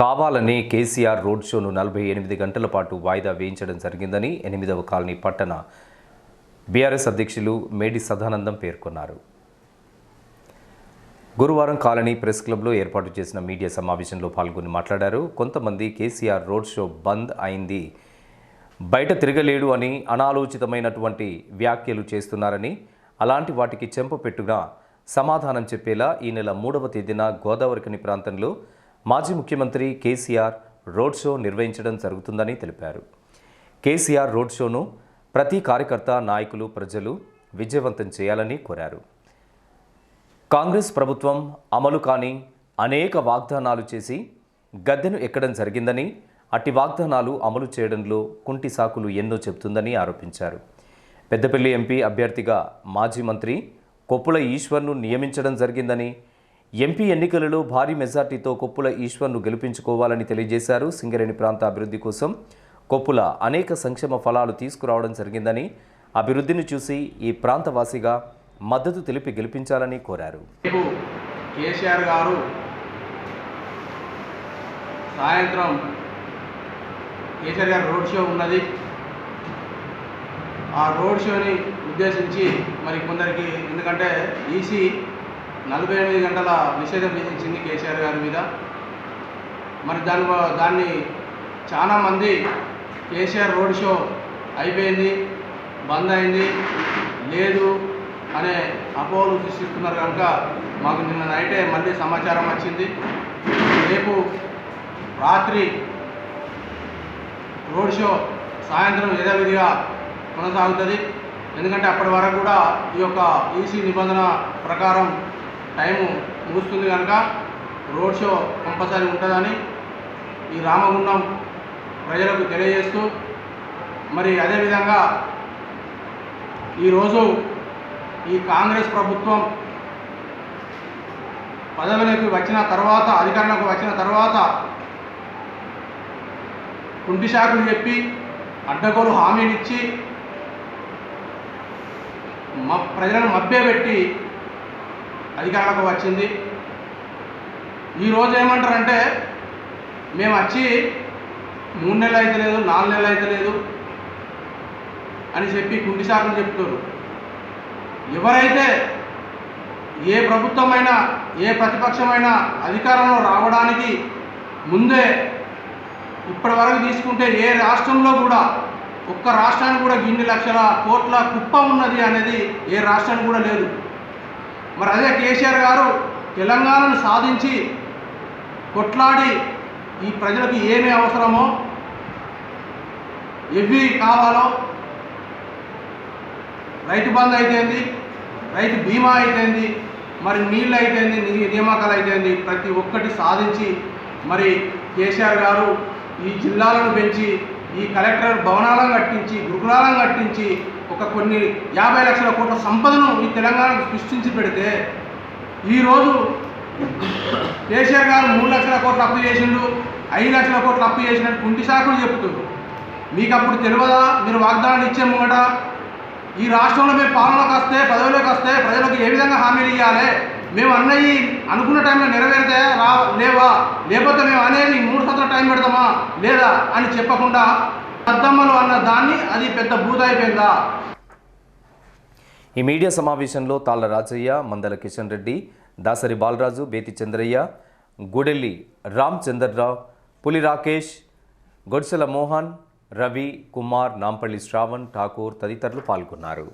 కావాలని కేసీఆర్ రోడ్ షోను నలభై ఎనిమిది గంటల పాటు వాయిదా వేయించడం జరిగిందని ఎనిమిదవ కాలనీ పట్టణ బీఆర్ఎస్ అధ్యక్షులు మేడి సదానందం పేర్కొన్నారు. గురువారం కాలనీ ప్రెస్ క్లబ్లో ఏర్పాటు చేసిన మీడియా సమావేశంలో పాల్గొని మాట్లాడారు. కొంతమంది కేసీఆర్ రోడ్ షో బంద్ అయింది బయట తిరగలేడు అని అనాలోచితమైనటువంటి వ్యాఖ్యలు చేస్తున్నారని అలాంటి వాటికి చెంపపెట్టుగా సమాధానం చెప్పేలా ఈ నెల మూడవ తేదీన గోదావరికని ప్రాంతంలో మాజీ ముఖ్యమంత్రి కేసీఆర్ రోడ్ షో నిర్వహించడం జరుగుతుందని తెలిపారు. కేసీఆర్ రోడ్ షోను ప్రతి కార్యకర్త నాయకులు ప్రజలు విజయవంతం చేయాలని కోరారు. కాంగ్రెస్ ప్రభుత్వం అమలు కాని అనేక వాగ్దానాలు చేసి గద్దెను ఎక్కడం జరిగిందని అట్టి వాగ్దానాలు అమలు చేయడంలో కుంటి సాకులు ఎన్నో చెబుతుందని ఆరోపించారు. పెద్దపల్లి ఎంపీ అభ్యర్థిగా మాజీ మంత్రి కొప్పుల ఈశ్వర్ను నియమించడం జరిగిందని ఎంపీ ఎన్నికలలో భారీ మెజార్టీతో కొప్పుల ఈశ్వర్ను గెలిపించుకోవాలని తెలియజేశారు సింగరేణి ప్రాంత అభివృద్ధి కోసం. కొప్పుల అనేక సంక్షేమ ఫలాలు తీసుకురావడం జరిగిందని అభివృద్ధిని చూసి ఈ ప్రాంతవాసిగా మద్దతు తెలిపి గెలిపించాలని కోరారు. కేసీఆర్ గారు సాయంత్రం కేసీఆర్ గారు రోడ్ షో ఉన్నది. ఆ రోడ్ షోని ఉద్దేశించి మరి కొందరికి ఎందుకంటే ఈసీ నలభై ఎనిమిది గంటల నిషేధం విధించింది కేసీఆర్ గారి మీద. మరి దాని దాన్ని చాలామంది కేసీఆర్ రోడ్ షో అయిపోయింది బంద్ అయింది లేదు అనే అపోహలు సృష్టిస్తున్నారు కనుక మాకు నిన్న నైటే మళ్ళీ సమాచారం వచ్చింది. రేపు రాత్రి రోడ్ షో సాయంత్రం యథావిధిగా కొనసాగుతుంది. ఎందుకంటే అప్పటి వరకు కూడా ఈ యొక్క ఈసీ నిబంధన ప్రకారం టైము ముగుస్తుంది కనుక రోడ్ షో కంపల్సరీ ఉంటుందని ఈ రామగుండం ప్రజలకు తెలియజేస్తూ మరి అదేవిధంగా ఈరోజు ఈ కాంగ్రెస్ ప్రభుత్వం పదవిలోకి వచ్చిన తర్వాత అధికారంలోకి వచ్చిన తర్వాత కుంటి శాఖలు చెప్పి అడ్డగోలు హామీనిచ్చి మ ప్రజలను మభ్యపెట్టి అధికారంలోకి వచ్చింది. ఈరోజు ఏమంటారంటే మేము వచ్చి మూడు నెలలు అయితే లేదు నాలుగు నెలలు అయితే లేదు అని చెప్పి కుంటి శాఖలు చెప్తారు ఎవరైతే ఏ ప్రభుత్వమైనా ఏ ప్రతిపక్షమైనా అధికారంలో రావడానికి ముందే ఇప్పటి వరకు తీసుకుంటే ఏ రాష్ట్రంలో కూడా ఒక్క రాష్ట్రానికి కూడా ఇన్ని లక్షల కోట్ల కుప్ప ఉన్నది అనేది ఏ రాష్ట్రానికి కూడా లేదు. మరి అదే కేసీఆర్ గారు తెలంగాణను సాధించి కొట్లాడి ఈ ప్రజలకు ఏమి అవసరమో ఎవి కావాలో రైతు బంధు అయితేంది రైతు బీమా అయితేంది మరి నీళ్ళు అయితేంది నియామకాలు అయితేంది ప్రతి ఒక్కటి సాధించి మరి కేసీఆర్ గారు ఈ జిల్లాలను పెంచి ఈ కలెక్టర్ భవనాలను కట్టించి గురుకులాలను కట్టించి ఒక కొన్ని యాభై లక్షల కోట్ల సంపదను ఈ తెలంగాణకు సృష్టించి పెడితే ఈరోజు కేసీఆర్ గారు మూడు లక్షల కోట్ల అప్పు చేసిండు ఐదు లక్షల కోట్ల అప్పు చేసినట్టు కుంటి శాఖలు చెప్తుండ్రు మీకు అప్పుడు తెలియదా? మీరు వాగ్దానాలు ఇచ్చే ముంగట ఈ రాష్ట్రంలో మేము పాలనలోకి వస్తే పదవిలోకి వస్తే ప్రజలకు ఏ విధంగా హామీలు ఇవ్వాలి మేము అన్నయ్యి అనుకున్న టైంలో నెరవేరితే రా లేవా? లేకపోతే మేము అనేది మూడు సంవత్సరాల టైం పెడతామా? లేదా? అని చెప్పకుండా అద్దమ్మలు అన్న దాన్ని అది పెద్ద భూతాయిపోయిందా ఈ మీడియా సమావేశంలో తాళ్ళ రాజయ్య మందల కిషన్ రెడ్డి దాసరి బాలరాజు బేతి చంద్రయ్య గుడెల్లి రామ్ చంద్రరావు పులి రాకేష్ గొడ్సెల మోహన్ రవి కుమార్ నాంపల్లి శ్రావణ్ ఠాకూర్ తదితరులు పాల్గొన్నారు.